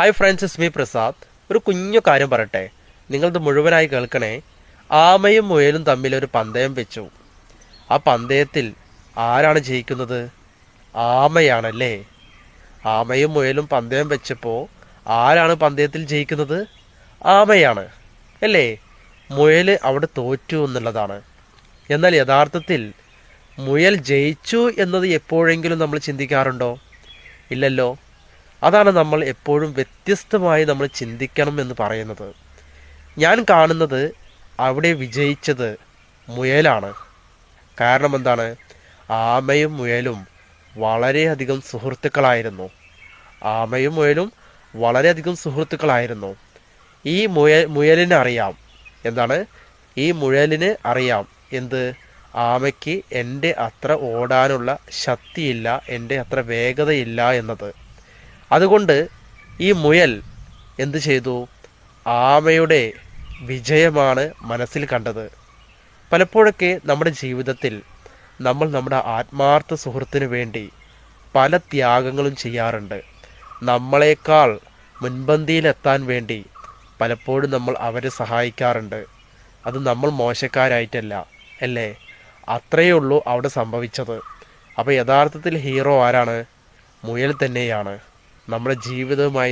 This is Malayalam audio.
ഹായ് ഫ്രണ്ട്സ് വി പ്രസാദ് ഒരു കുഞ്ഞു കാര്യം പറയട്ടെ. നിങ്ങളത് മുഴുവനായി കേൾക്കണേ. ആമയും മുയലും തമ്മിൽ ഒരു പന്തയം വെച്ചു. ആ പന്തയത്തിൽ ആരാണ് ജയിക്കുന്നത്? ആമയാണല്ലേ. ആമയും മുയലും പന്തയം വെച്ചപ്പോൾ ആരാണ് പന്തയത്തിൽ ജയിക്കുന്നത്? ആമയാണ്. അല്ലേ? മുയൽ അവിടെ തോറ്റു എന്നുള്ളതാണ്. എന്നാൽ യഥാർത്ഥത്തിൽ മുയൽ ജയിച്ചു എന്നത് എപ്പോഴെങ്കിലും നമ്മൾ ചിന്തിക്കാറുണ്ടോ? ഇല്ലല്ലോ. അതാണ് നമ്മൾ എപ്പോഴും വ്യത്യസ്തമായി നമ്മൾ ചിന്തിക്കണം എന്ന് പറയുന്നത്. ഞാൻ കാണുന്നത് അവിടെ വിജയിച്ചത് മുയലാണ്. കാരണം എന്താണ്? ആമയും മുയലും വളരെയധികം സുഹൃത്തുക്കളായിരുന്നു. ആമയും മുയലും വളരെയധികം സുഹൃത്തുക്കളായിരുന്നു. ഈ മുയ മുയലിന് അറിയാം. എന്താണ്? ഈ മുയലിന് അറിയാം. എന്ത്? ആമയ്ക്ക് എന്റെ അത്ര ഓടാനുള്ള ശക്തിയില്ല എന്റെ അത്ര വേഗതയില്ല എന്നത്. അതുകൊണ്ട് ഈ മുയൽ എന്ത് ചെയ്തു? ആമയുടെ വിജയമാണ് മനസ്സിൽ കണ്ടത്. പലപ്പോഴൊക്കെ നമ്മുടെ ജീവിതത്തിൽ നമ്മൾ നമ്മുടെ ആത്മാർത്ഥ സുഹൃത്തിനു വേണ്ടി പല ത്യാഗങ്ങളും ചെയ്യാറുണ്ട്. നമ്മളെക്കാൾ മുൻപന്തിയിലെത്താൻ വേണ്ടി പലപ്പോഴും നമ്മൾ അവരെ സഹായിക്കാറുണ്ട്. അത് നമ്മൾ മോശക്കാരായിട്ടല്ല അല്ലേ? അത്രയേ ഉള്ളൂ അവിടെ സംഭവിച്ചത്. അപ്പോൾ യഥാർത്ഥത്തിൽ ഹീറോ ആരാണ്? മുയൽ തന്നെയാണ്. നമ്മുടെ ജീവിതവുമായി